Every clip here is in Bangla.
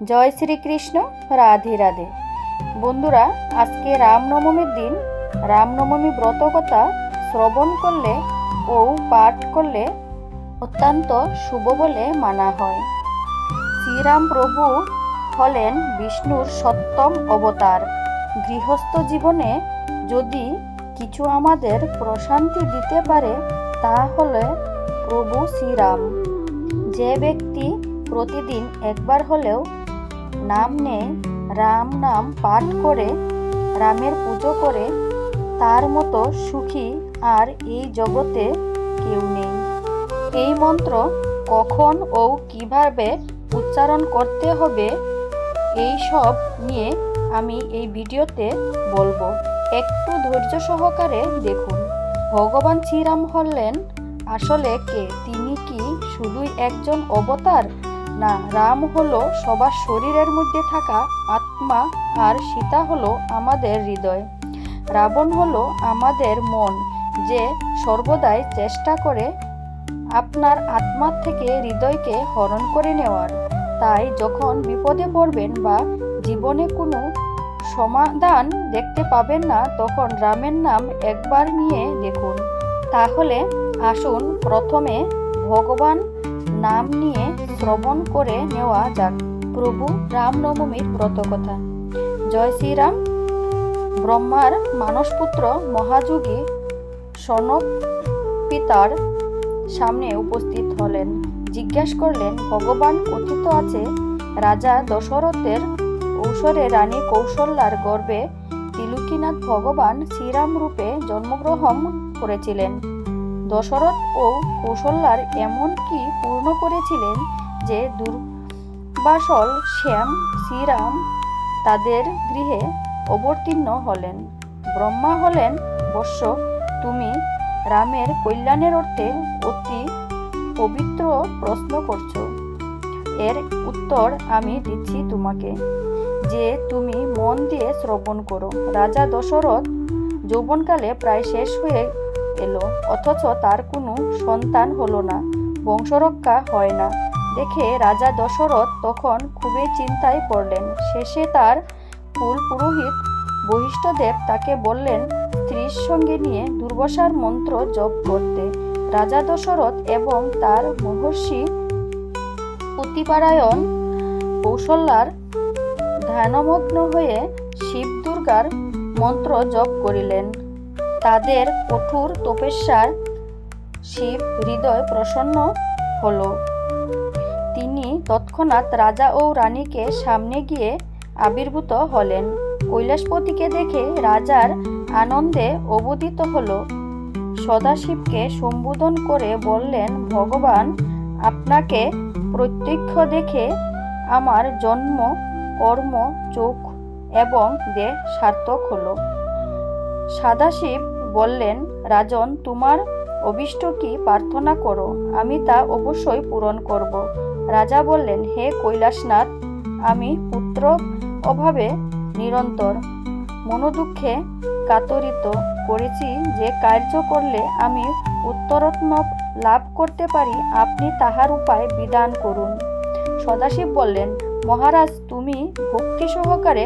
জয় শ্রীকৃষ্ণ, রাধে রাধে। বন্ধুরা, আজকে রামনবমীর দিন। রামনবমী ব্রত কথা শ্রবণ করলে ও পাঠ করলে অত্যন্ত শুভ বলে মানা হয়। শ্রীরাম প্রভু হলেন বিষ্ণুর সপ্তম অবতার। গৃহস্থ জীবনে যদি কিছু আমাদের প্রশান্তি দিতে পারে তা হলে প্রভু শ্রীরাম। যে ব্যক্তি প্রতিদিন একবার হলেও নাম নেয় রাম নাম পাঠ করে, রামের পুজো করে, তার মতো সুখী আর এই জগতে কেউ নেই। এই মন্ত্র কখন ও কীভাবে উচ্চারণ করতে হবে, এই সব নিয়ে আমি এই ভিডিওতে বলব। একটু ধৈর্য সহকারে দেখুন। ভগবান শ্রীরাম হলেন আসলে কে? তিনি কি শুধুই একজন অবতার? না, রাম হলো সবার শরীরের মধ্যে থাকা আত্মা আর সীতা হলো আমাদের হৃদয়। রাবণ হলো আমাদের মন, যে সর্বদাই চেষ্টা করে আপনার আত্মার থেকে হৃদয়কে হরণ করে নেওয়ার। তাই যখন বিপদে পড়বেন বা জীবনে কোনো সমাধান দেখতে পাবেন না, তখন রামের নাম একবার নিয়ে দেখুন। তাহলে আসুন প্রথমে ভগবান নাম নিয়ে শ্রবণ করে নেওয়া যাক। প্রভু রামনবমীর ব্রতকথা জয় শ্রীরাম। ব্রহ্মার মানসপুত্র মহাযোগী সনক পিতার সামনে উপস্থিত হলেন। জিজ্ঞাসা করলেন, ভগবান কথিত আছে, রাজা দশরথের ঔষরে রানী কৌশল্যার গর্ভে তিলুকিনাথ ভগবান শ্রীরাম রূপে জন্মগ্রহণ করেছিলেন। দশরথ ও কৌশল্যার এমন কি পূর্ণ করেছিলেন যে দুর্বাসল শ্যাম, শ্রীরাম তাদের গৃহে অবতীর্ণ হলেন। ব্রহ্মা হলেন বৎস তুমি রামের কল্যাণের অর্থে অতি পবিত্র প্রশ্ন করছ। এর উত্তর আমি দিচ্ছি তোমাকে। যে তুমি মন দিয়ে শ্রবণ করো। রাজা দশরথ যৌবনকালে প্রায় শেষ হয়ে এলো। অথচ তার কোনো সন্তান হলো না। বংশরক্ষা হয় না। দেখে রাজা দশরথ তখন খুবই চিন্তায় পড়লেন। শেষে তার কুল পুরোহিত বহিষ্ঠদেব তাকে বললেন, স্ত্রীর সঙ্গে নিয়ে দুর্বসার মন্ত্র জপ করতে। রাজা দশরথ এবং তার মহর্ষি প্রতিপারায়ণ কৌশল্যার ধ্যানমগ্ন হয়ে শিব দুর্গার মন্ত্র জপ করিলেন। তাদের কঠোর তপস্যার শিব হৃদয় প্রসন্ন হল। তৎক্ষণাৎ রাজা ও রানীকে সামনে গিয়ে আবির্ভূত হলেন। কৈলাসপতিকে দেখে রাজার আনন্দে অবদিত হল। সদাশিবকে সম্বোধন করে বললেন, ভগবান, আপনাকে প্রত্যক্ষ দেখে আমার জন্ম, কর্ম, চোখ এবং দেহ সার্থক হলো। সাদাশিব বললেন, রাজন, তোমার অভিষ্ট কি? প্রার্থনা করো। আমি তা অবশ্যই পূরণ করব। রাজা বললেন, হে কৈলাসনাথ, আমি পুত্র অভাবে নিরন্তর মনোদুঃখে কাতরিত করেছি যে কার্য করলে আমি উত্তরত্ন লাভ করতে পারি, আপনি তাহার উপায় বিধান করুন। সদাশিব বললেন, মহারাজ, তুমি ভক্তি সহকারে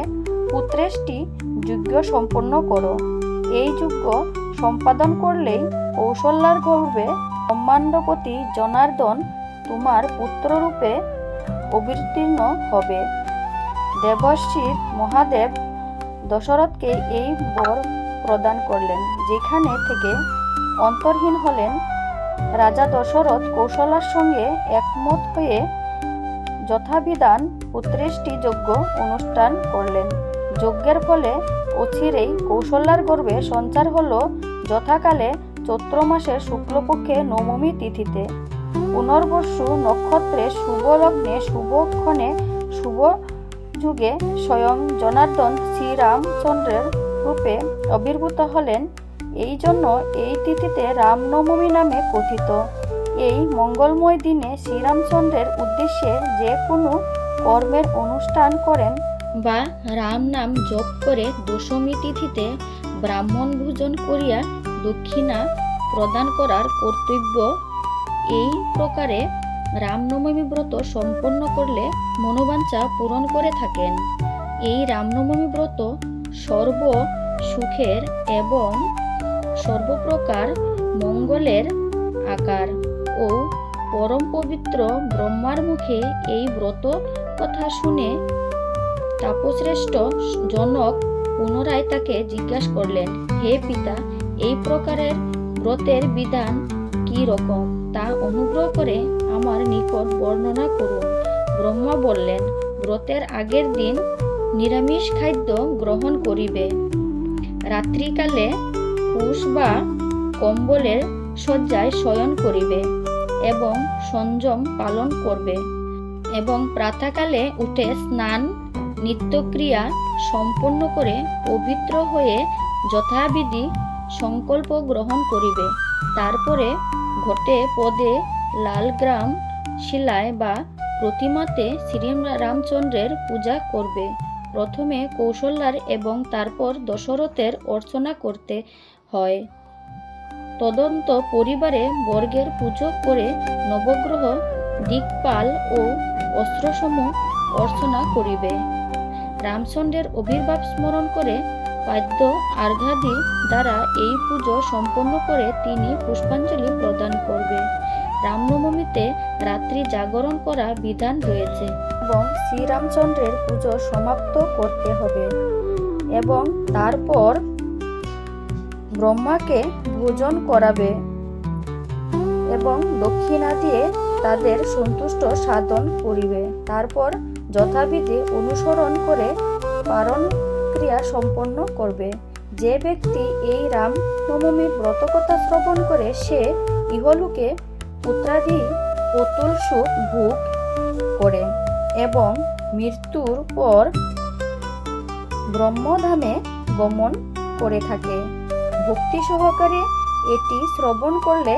পুত্রেষ্টি যজ্ঞ সম্পন্ন করো। এই যজ্ঞ সম্পাদন করলেই কৌশল্যার গর্বে ব্রহ্মাণ্ডপতি জনার্দন তোমার পুত্ররূপে অবতীর্ণ হবে। দেবশ্রীর মহাদেব দশরথকে এই বর প্রদান করলেন, যেখানে থেকে অন্তর্হীন হলেন রাজা দশরথ কৌশলার সঙ্গে একমত হয়ে যথাবিধান পুত্রেষ্টি যজ্ঞ অনুষ্ঠান করলেন। যজ্ঞের ফলে অচিরেই কৌশল্যার গর্ভে সঞ্চার হল যথাকালে চৈত্র মাসের শুক্লপক্ষে নবমী তিথিতে। পুনর্বসু নক্ষত্রে শুভ লগ্নে শুভক্ষণে শুভ যুগে স্বয়ং জনার্দন শ্রীরামচন্দ্রের রূপে আবির্ভূত হলেন। এই জন্য এই তিথিতে রামনবমী নামে কথিত। এই মঙ্গলময় দিনে শ্রীরামচন্দ্রের উদ্দেশ্যে যে কোনো কর্মের অনুষ্ঠান করেন বা রাম নাম জপ করে দশমী তিথিতে ব্রাহ্মণ ভোজন করিয়া দক্ষিণা প্রদান করার কর্তব্য এই প্রকারে রামনবমী ব্রত সম্পন্ন করলে মনোবাঞ্ছা পূরণ করে থাকেন। এই রামনবমী ব্রত সর্ব সুখের এবং সর্বপ্রকার মঙ্গলের আকার ও পরম পবিত্র ব্রহ্মার মুখে এই ব্রত কথা শুনে তাপশ্রেষ্ঠ জনক পুনরায় তাকে জিজ্ঞাসা করলেন, হে পিতা, এই প্রকারের ব্রতের বিধান কি রকম? তা অনুগ্রহ করে আমার নিকট বর্ণনা করুন। ব্রহ্মা বললেন, ব্রতের আগের দিন নিরামিষ খাদ্য গ্রহণ করিবে। রাত্রিকালে কুশ বা কম্বলের শয্যায় শয়ন করিবে এবং সংযম পালন করবে এবং প্রাতঃকালে উঠে স্নান, নিত্যক্রিয়া সম্পন্ন করে পবিত্র হয়ে যথাবিধি সংকল্প গ্রহণ করিবে। তারপরে ঘটে পদে লালগ্রাম শিলায় বা প্রতিমাতে শ্রী রামচন্দ্রের পূজা করবে। প্রথমে কৌশল্যার এবং তারপর দশরথের অর্চনা করতে হয়। তদন্ত পরিবারে বর্গের পুজো করে নবগ্রহ, দিকপাল ও অস্ত্রসমূহ অর্চনা করিবে। রামচন্দ্রের অভির্ভাব স্মরণ করে পাদ্য আর্ঘাদি দ্বারা এই পুজো সম্পন্ন করে তিনি পুষ্পাঞ্জলি প্রদান করবে। রামনবমীতে রাত্রি জাগরণ করা বিধান রয়েছে। এবং শ্রীরামচন্দ্রের পুজো সমাপ্ত করতে হবে। এবং তারপর ব্রহ্মাকে ভোজন করাবে। এবং দক্ষিণা দিয়ে তাদের সন্তুষ্ট সাধন করিবে। তারপর যথাবিধি অনুসরণ করে পারণ ক্রিয়া সম্পন্ন করবে। যে ব্যক্তি এই রাম নবমীর ব্রতকথা শ্রবণ করে, সে ইহলোকে পুত্রাদি অতুল সুখ ভোগ করে এবং মৃত্যুর পর ব্রহ্মধামে গমন করে থাকে। ভক্তি সহকারে এটি শ্রবণ করলে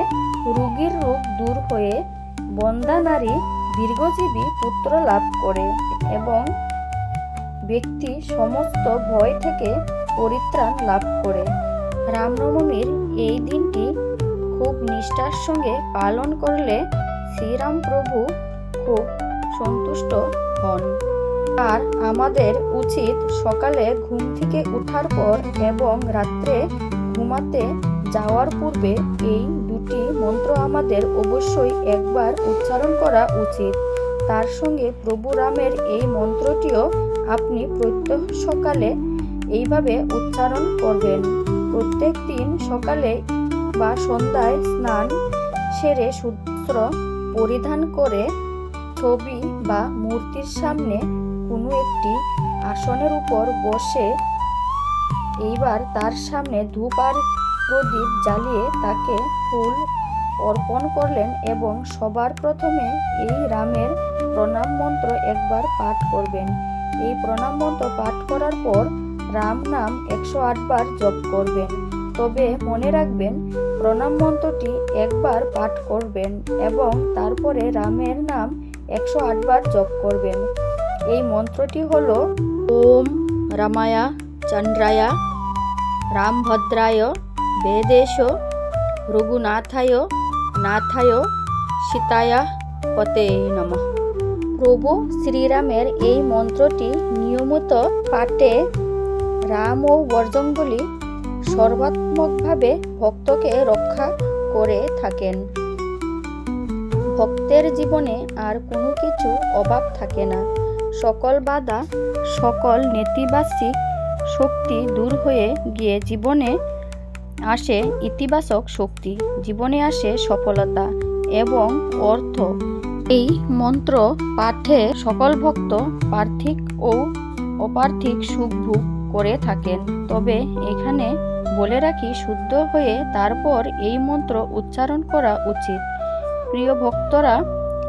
রোগীর রোগ দূর হয়ে বন্দা নারী দীর্ঘজীবী পুত্র লাভ করে এবং ব্যক্তি সমস্ত ভয় থেকে পরিত্রাণ লাভ করে। রামনবমীর এই দিনটি খুব নিষ্ঠার সঙ্গে পালন করলে শ্রীরাম প্রভু খুব সন্তুষ্ট হন। আর আমাদের উচিত সকালে ঘুম থেকে ওঠার পর এবং রাত্রে ঘুমাতে যাওয়ার পূর্বে এই দুটি মন্ত্র আমাদের অবশ্যই একবার উচ্চারণ করা উচিত। তার সঙ্গে প্রভু রামের এই মন্ত্রটিও আপনি প্রত্যহ সকালে এইভাবে উচ্চারণ করবেন। প্রত্যেক দিন সকালে বা সন্ধ্যায় স্নান সেরে সূত্র পরিধান করে ছবি বা মূর্তির সামনে কোনো একটি আসনের উপর বসে এইবার তার সামনে ধূপ আর প্রদীপ জ্বালিয়ে তাকে ফুল অর্পণ করলেন এবং সবার প্রথমে এই রামের প্রণাম মন্ত্র একবার পাঠ করবেন। এই প্রণাম মন্ত্র পাঠ করার পর রাম নাম একশো আটবার জপ করবেন। তবে মনে রাখবেন, প্রণাম মন্ত্রটি একবার পাঠ করবেন এবং তারপরে রামের নাম একশো আটবার জপ করবেন। এই মন্ত্রটি হল, ওম রামায়া চন্দ্রায়া রামভদ্রায় বেদেশ রঘুনাথায়, নাথায়, সীতায়া পতে নমঃ। প্রভু শ্রীরামের এই মন্ত্রটি নিয়মিত পাঠে রাম ও বর্জঙ্গলি সর্বাত্মকভাবে ভক্তকে রক্ষা করে থাকেন। ভক্তের জীবনে আর কোনো কিছু অভাব থাকে না। সকল বাধা, সকল নেতিবাচক শক্তি দূর হয়ে গিয়ে জীবনে আসে ইতিবাচক শক্তি। জীবনে আসে সফলতা এবং অর্থ। এই মন্ত্র পাঠে সকল ভক্ত পার্থিক ও অপার্থিক সুখ ভোগ করে থাকেন। তবে এখানে বলে রাখি, শুদ্ধ হয়ে তারপর এই মন্ত্র উচ্চারণ করা উচিত। প্রিয় ভক্তরা,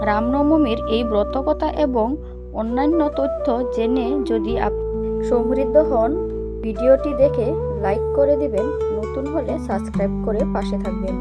রামনবমীর এই ব্রতকথা এবং অন্যান্য তথ্য জেনে যদি আপনি সমৃদ্ধ হন, ভিডিওটি দেখে লাইক করে দিবেন। নতুন হলে সাবস্ক্রাইব করে পাশে থাকবেন।